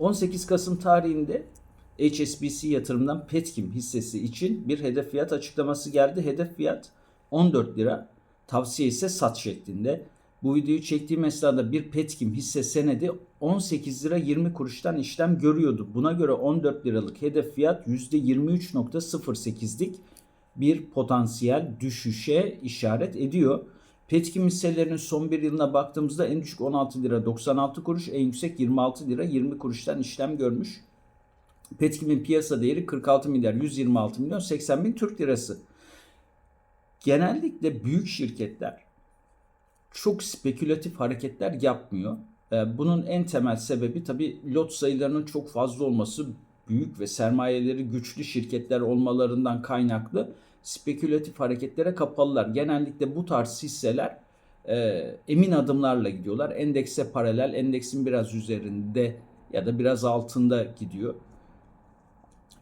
18 Kasım tarihinde HSBC yatırımdan Petkim hissesi için bir hedef fiyat açıklaması geldi. Hedef fiyat 14 lira. Tavsiye ise sat şeklinde. Bu videoyu çektiğim esnada bir Petkim hisse senedi 18 lira 20 kuruştan işlem görüyordu. Buna göre 14 liralık hedef fiyat %23.08'lik bir potansiyel düşüşe işaret ediyor. Petkim hisselerinin son bir yılına baktığımızda en düşük 16 lira 96 kuruş, en yüksek 26 lira 20 kuruştan işlem görmüş. Petkim'in piyasa değeri 46 milyar 126 milyon 80 bin Türk lirası. Genellikle büyük şirketler çok spekülatif hareketler yapmıyor. Ee, Bunun en temel sebebi tabii lot sayılarının çok fazla olması, büyük ve sermayeleri güçlü şirketler olmalarından kaynaklı spekülatif hareketlere kapalılar. Genellikle bu tarz hisseler e, emin adımlarla gidiyorlar. Endekse paralel, endeksin biraz üzerinde ya da biraz altında gidiyor.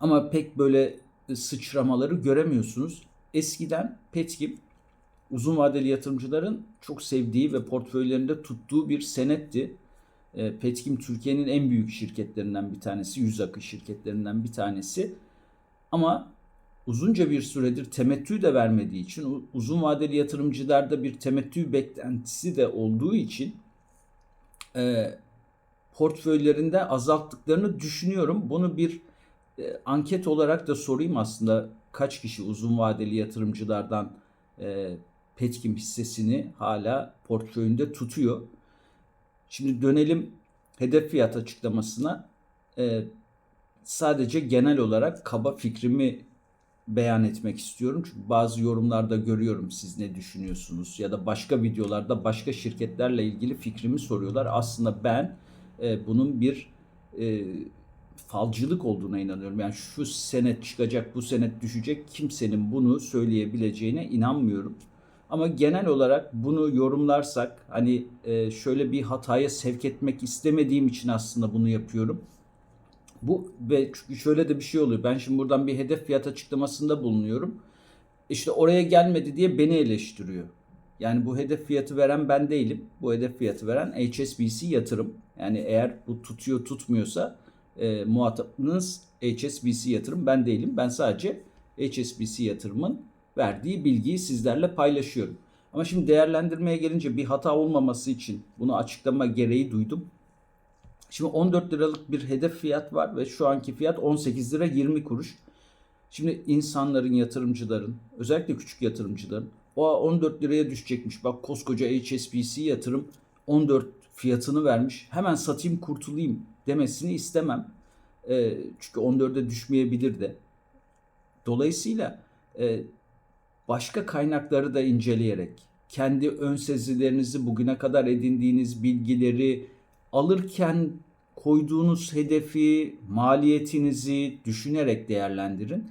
Ama pek böyle sıçramaları göremiyorsunuz. Eskiden Petkim uzun vadeli yatırımcıların çok sevdiği ve portföylerinde tuttuğu bir senetti. E, Petkim Türkiye'nin en büyük şirketlerinden bir tanesi, yüz akı şirketlerinden bir tanesi. Ama uzunca bir süredir temettü de vermediği için, uzun vadeli yatırımcılarda bir temettü beklentisi de olduğu için e, portföylerinde azalttıklarını düşünüyorum. Bunu bir e, anket olarak da sorayım aslında kaç kişi uzun vadeli yatırımcılardan e, Petkim hissesini hala portföyünde tutuyor. Şimdi dönelim hedef fiyat açıklamasına. E, sadece genel olarak kaba fikrimi beyan etmek istiyorum. Çünkü bazı yorumlarda görüyorum siz ne düşünüyorsunuz ya da başka videolarda başka şirketlerle ilgili fikrimi soruyorlar. Aslında ben e, bunun bir e, falcılık olduğuna inanıyorum. Yani şu senet çıkacak, bu senet düşecek kimsenin bunu söyleyebileceğine inanmıyorum. Ama genel olarak bunu yorumlarsak hani e, şöyle bir hataya sevk etmek istemediğim için aslında bunu yapıyorum. Bu ve çünkü şöyle de bir şey oluyor. Ben şimdi buradan bir hedef fiyat açıklamasında bulunuyorum. İşte oraya gelmedi diye beni eleştiriyor. Yani bu hedef fiyatı veren ben değilim. Bu hedef fiyatı veren HSBC yatırım. Yani eğer bu tutuyor tutmuyorsa e, muhatabınız HSBC yatırım ben değilim. Ben sadece HSBC yatırımın verdiği bilgiyi sizlerle paylaşıyorum. Ama şimdi değerlendirmeye gelince bir hata olmaması için bunu açıklama gereği duydum. Şimdi 14 liralık bir hedef fiyat var ve şu anki fiyat 18 lira 20 kuruş. Şimdi insanların, yatırımcıların, özellikle küçük yatırımcıların o 14 liraya düşecekmiş. Bak koskoca HSBC yatırım 14 fiyatını vermiş. Hemen satayım kurtulayım demesini istemem. E, çünkü 14'e düşmeyebilir de. Dolayısıyla e, başka kaynakları da inceleyerek, kendi ön sezilerinizi, bugüne kadar edindiğiniz bilgileri alırken koyduğunuz hedefi, maliyetinizi düşünerek değerlendirin.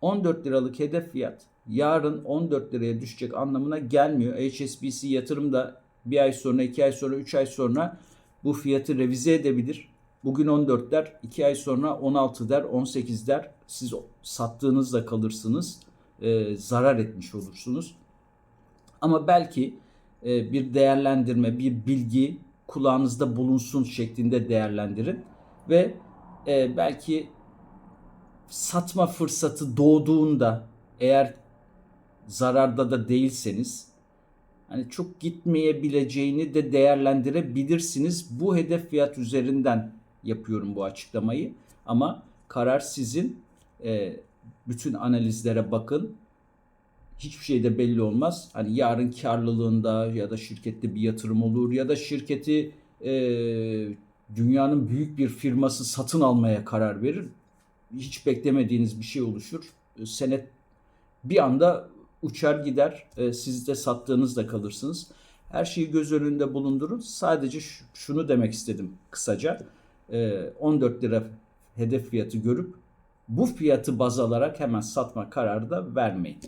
14 liralık hedef fiyat yarın 14 liraya düşecek anlamına gelmiyor. HSBC yatırım da bir ay sonra, iki ay sonra, üç ay sonra bu fiyatı revize edebilir. Bugün 14 der, 2 ay sonra 16 der, 18 der. Siz sattığınızda kalırsınız, e, zarar etmiş olursunuz. Ama belki e, bir değerlendirme, bir bilgi kulağınızda bulunsun şeklinde değerlendirin ve e, belki satma fırsatı doğduğunda eğer zararda da değilseniz hani çok gitmeyebileceğini de değerlendirebilirsiniz. Bu hedef fiyat üzerinden yapıyorum bu açıklamayı ama karar sizin. E, bütün analizlere bakın. Hiçbir şey de belli olmaz. Hani yarın karlılığında ya da şirkette bir yatırım olur ya da şirketi e, dünyanın büyük bir firması satın almaya karar verir. Hiç beklemediğiniz bir şey oluşur. E, Senet bir anda uçar gider. E, siz de sattığınızda kalırsınız. Her şeyi göz önünde bulundurun. Sadece şu- şunu demek istedim kısaca. E, 14 lira hedef fiyatı görüp bu fiyatı baz alarak hemen satma kararı da vermeyin.